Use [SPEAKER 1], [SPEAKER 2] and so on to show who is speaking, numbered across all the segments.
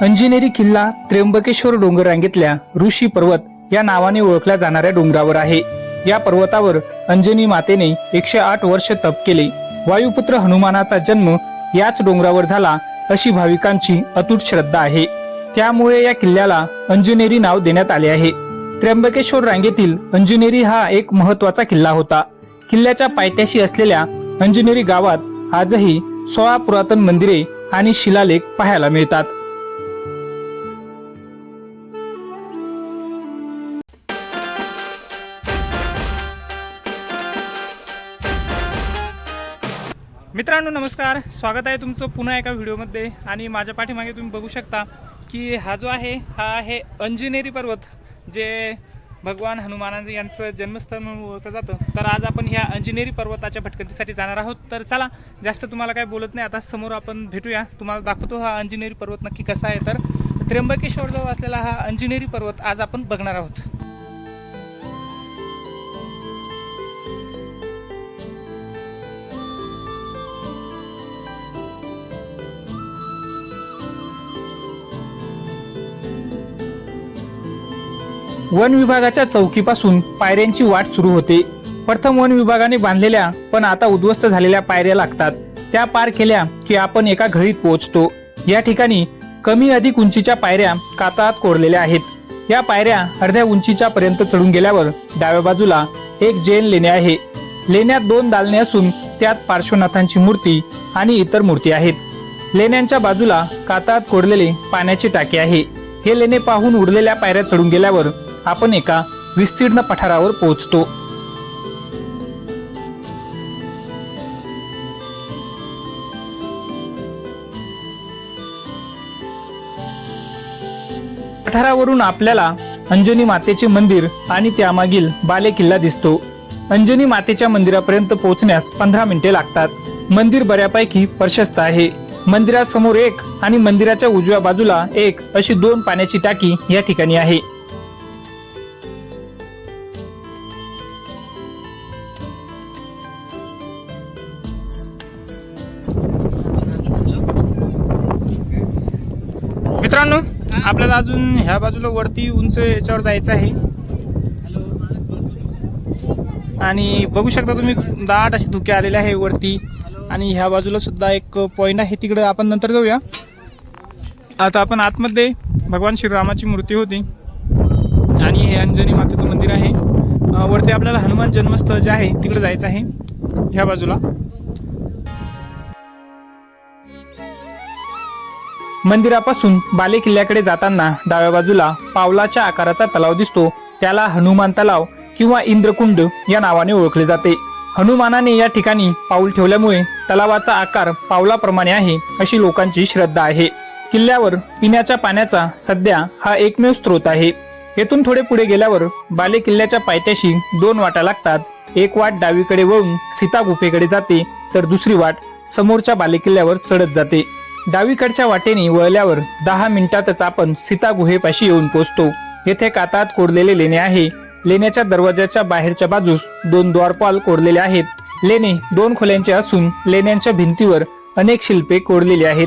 [SPEAKER 1] अंजिनेरी किल्ला त्र्यंबकेश्वर डोंगर रांगेतल्या ऋषी पर्वत या नावाने ओळखल्या जाणाऱ्या डोंगरावर आहे. या पर्वतावर अंजनी मातेने एकशे आठ वर्ष तप केले. वायुपुत्र हनुमानाचा जन्म याच डोंगरावर झाला अशी भाविकांची अतूट श्रद्धा आहे. त्यामुळे या किल्ल्याला अंजनेरी नाव देण्यात आले आहे. त्र्यंबकेश्वर रांगेतील अंजनेरी हा एक महत्त्वाचा किल्ला होता. किल्ल्याच्या पायथ्याशी असलेल्या अंजनेरी गावात आजही सोळा पुरातन मंदिरे आणि शिलालेख पाहायला मिळतात. मित्रांनो नमस्कार. स्वागत आहे तुमचं पुन्हा एका व्हिडिओमध्ये. आणि माझ्या पाठीमागे तुम्ही बघू शकता की हा जो आहे हा आहे अंजनेरी पर्वत जे भगवान हनुमानांचं यांचं जन्मस्थळ म्हणून ओळखलं जातं. तर आज आपण ह्या अंजनेरी पर्वताच्या भटकंतीसाठी जाणार आहोत. तर चला जास्त तुम्हाला काय बोलत नाही. आता समोर आपण भेटूया. तुम्हाला दाखवतो हा अंजनेरी पर्वत नक्की कसा आहे. तर त्र्यंबकेश्वरजवळ असलेला हा अंजनेरी पर्वत आज आपण बघणार आहोत. वन विभागाच्या चौकीपासून पायऱ्यांची वाट सुरू होते. प्रथम वन विभागाने बांधलेल्या पण आता उद्ध्वस्त झालेल्या पायऱ्या लागतात. त्या पार केल्या की आपण एका घळीत पोहोचतो. या ठिकाणी कमी अधिक उंचीच्या पायऱ्या कातळात कोरलेल्या आहेत. या पायऱ्या अर्ध्या उंचीच्या पर्यंत चढून गेल्यावर डाव्या बाजूला एक जैन लेणे आहे. लेण्यात दोन दालने असून त्यात पार्श्वनाथांची मूर्ती आणि इतर मूर्ती आहेत. लेण्यांच्या बाजूला कातळात कोरलेले पाण्याची टाकी आहे. हे लेणे पाहून उडलेल्या पायऱ्या चढून गेल्यावर आपण एका विस्तीर्ण पठारावर पोहोचतो. पठारावरून आपल्याला अंजनी मातेचे मंदिर आणि त्यामागील बाले किल्ला दिसतो. अंजनी मातेच्या मंदिरापर्यंत पोहोचण्यास पंधरा मिनिटे लागतात. मंदिर बऱ्यापैकी प्रशस्त आहे. मंदिरासमोर एक आणि मंदिराच्या उजव्या बाजूला एक अशी दोन पाण्याची टाकी या ठिकाणी आहे. आपल्याला अजून ह्या बाजूला वरती उंच याच्यावर जायचं आहे. आणि बघू शकता तुम्ही दाट असे धुके आलेले आहे वरती. आणि ह्या बाजूला सुद्धा एक पॉईंट आहे. तिकडे आपण नंतर जाऊया. आता आपण आतमध्ये भगवान श्रीरामाची मूर्ती होती. आणि हे अंजनी मातेचं मंदिर आहे. वरती आपल्याला हनुमान जन्मस्थळ जे आहे तिकडे जायचं आहे. ह्या बाजूला. मंदिरापासून बाले किल्ल्याकडे जाताना डाव्या बाजूला पावलाच्या आकाराचा तलाव दिसतो. त्याला हनुमान तलाव किंवा इंद्रकुंड या नावाने ओळखले जाते. हनुमानाने या ठिकाणी पाऊल ठेवल्यामुळे तलावाचा आकार पावलाप्रमाणे आहे अशी लोकांची श्रद्धा आहे. किल्ल्यावर पिण्याच्या पाण्याचा सध्या हा एकमेव स्रोत आहे. येथून थोडे पुढे गेल्यावर बाले किल्ल्याच्या पायथ्याशी दोन वाटा लागतात. एक वाट डावीकडे वळून सीता गुफेकडे जाते तर दुसरी वाट समोरच्या बालेकिल्ल्यावर चढत जाते. डावीकडच्या वाटेने वळल्यावर दहा मिनिटातच आपण सीता गुहेपाशी येऊन पोचतो. येथे कातात कोरलेले लेणे आहे. लेण्याच्या दरवाजाच्या बाहेरच्या बाजूस दोन द्वारपाल कोरलेले आहेत. लेणे दोन खोल्यांचे असून लेण्यांच्या भिंतीवर अनेक शिल्पे कोरलेली आहेत.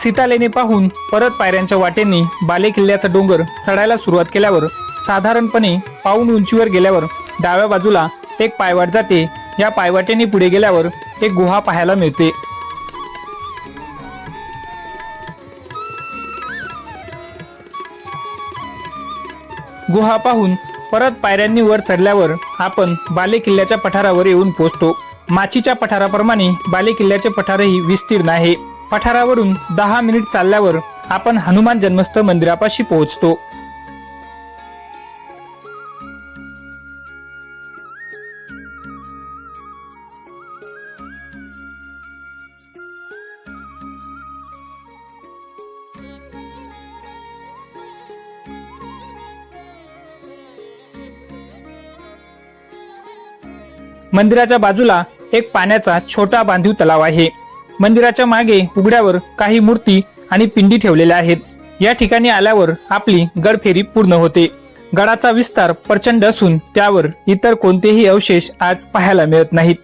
[SPEAKER 1] सीतालेने पाहून परत पायऱ्यांच्या वाटेंनी बाले किल्ल्याचा डोंगर चढायला सुरुवात केल्यावर साधारणपणे पाऊन उंचीवर गेल्यावर डाव्या बाजूला एक पायवाट जाते. या पायवाटेने पुढे गेल्यावर एक गुहा पाहायला मिळते. गुहा पाहून परत पायऱ्यांनी वर चढल्यावर आपण बाले किल्ल्याच्या पठारावर येऊन पोहोचतो माचीच्या पठाराप्रमाणे बाले किल्ल्याचे पठारही विस्तीर्ण आहे. पठारावरून दहा मिनिट चालल्यावर आपण हनुमान जन्मस्थ मंदिरापाशी पोहोचतो. मंदिराच्या बाजूला एक पाण्याचा छोटा बांधीव तलाव आहे. मंदिराच्या मागे उघड्यावर काही मूर्ती आणि पिंडी ठेवलेल्या आहेत. या ठिकाणी आल्यावर आपली गडफेरी पूर्ण होते. गडाचा विस्तार प्रचंड असून त्यावर इतर कोणतेही अवशेष आज पाहायला मिळत नाहीत.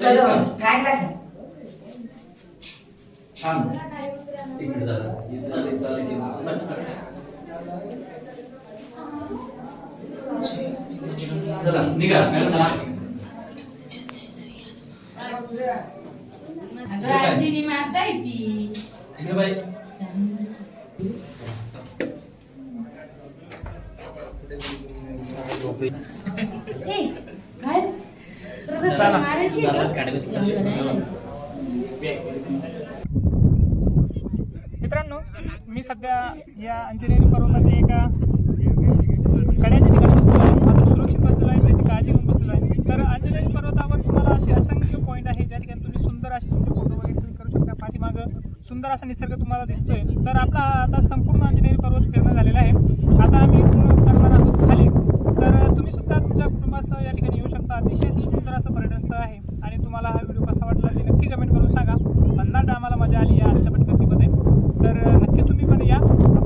[SPEAKER 2] काढला का
[SPEAKER 3] चला निघा मॅडम चला
[SPEAKER 4] अगं आजीनी मारता येते
[SPEAKER 3] इकडे बाई
[SPEAKER 4] ए,
[SPEAKER 1] मित्रांनो मी सध्या या अंजनेरी पर्वताच्या एका कड्याच्या ठिकाणी बसलेलो आहे. मात्र सुरक्षित बसलेलो आहे त्याची काळजी घेऊन बसलेलो आहे. तर अंजनेरी पर्वतावर तुम्हाला असे असंख्य पॉईंट आहे ज्या ठिकाणी तुम्ही सुंदर असे तुमचे फोटो वगैरे क्लिक करू शकता. पाठीमागं सुंदर असा निसर्ग तुम्हाला दिसतोय. तर आपला आता संपूर्ण अंजनेरी पर्वत फिरणं झालेला आहे. आता आम्ही तुम्ही सुद्धा तुमच्या कुटुंबासह या ठिकाणी येऊ शकता. अतिशय सुंदर असं पर्यटन स्थळ आहे. आणि तुम्हाला हा व्हिडिओ कसा वाटला ते नक्की कमेंट करून सांगा. अंदाज आम्हाला मजा आली या आजच्या पटकथीमध्ये. तर नक्की तुम्ही पण या.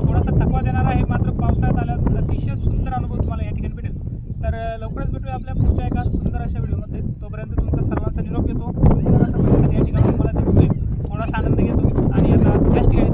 [SPEAKER 1] थोडासा थकवा देणार आहे. मात्र पावसाळ्यात आल्यावर अतिशय सुंदर अनुभव तुम्हाला या ठिकाणी भेटेल. तर लवकरच भेटूया आपल्या पुढच्या एका सुंदर अशा व्हिडिओमध्ये. तोपर्यंत तुमचा सर्वांचा निरोप घेतो. या ठिकाणी तुम्हाला दिसतोय. थोडासा आनंद घेतो. आणि आता त्याच ठिकाणी